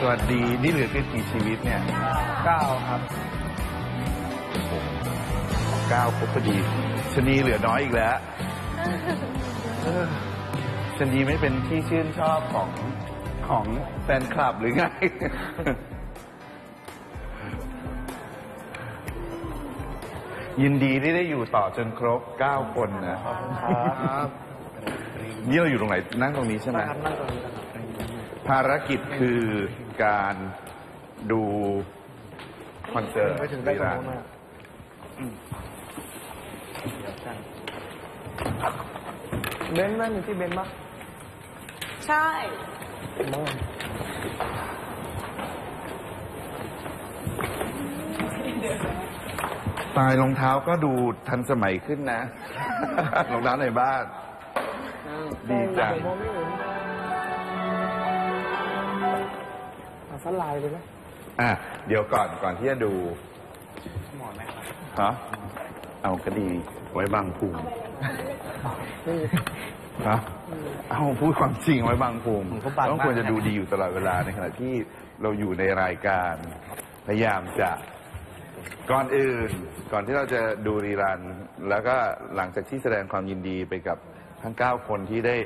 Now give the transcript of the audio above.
สวัสดีนี่เหลือแค่กี่ชีวิตเนี่ยเก้าครับเก้าครบพอดีชะนีเหลือน้อยอีกแล้วเออชะนีไม่เป็นที่ชื่นชอบของของแฟนคลับหรือไงยินดีที่ได้อยู่ต่อจนครบเก้าคนนะครับ นี่เราอยู่ตรงไหน นั่งตรงนี้ใช่ไหมนั่งนั่งตรงนี้นะครับ ภารกิจคือการดูคอนเสิร์ตไปถึงได้ตรงร้านนู้นนะเดี๋ยวกันเบนซ์นั่นอยู่ที่เบนซ์ปะใช่มั่งตายรองเท้าก็ดูทันสมัยขึ้นนะ รองเท้าในบ้าน ดีจัง ผมมองไม่เห็นเอาสไลด์เลยไหมอะเดี๋ยวก่อนก่อนที่จะดูหมอนไหมครับฮะเอาคดีไว้บางภูมินี่ฮะเอาพูดความจริงไว้บางภูมิผมก็บังต้องควรจะมากนะดูดีอยู่ตลอดเวลาในขณะที่เราอยู่ในรายการ พยายามจะก่อนอื่น ก่อนที่เราจะดูรีรัน แล้วก็หลังจากที่แสดงความยินดีไปกับทั้ง 9 คนที่ได้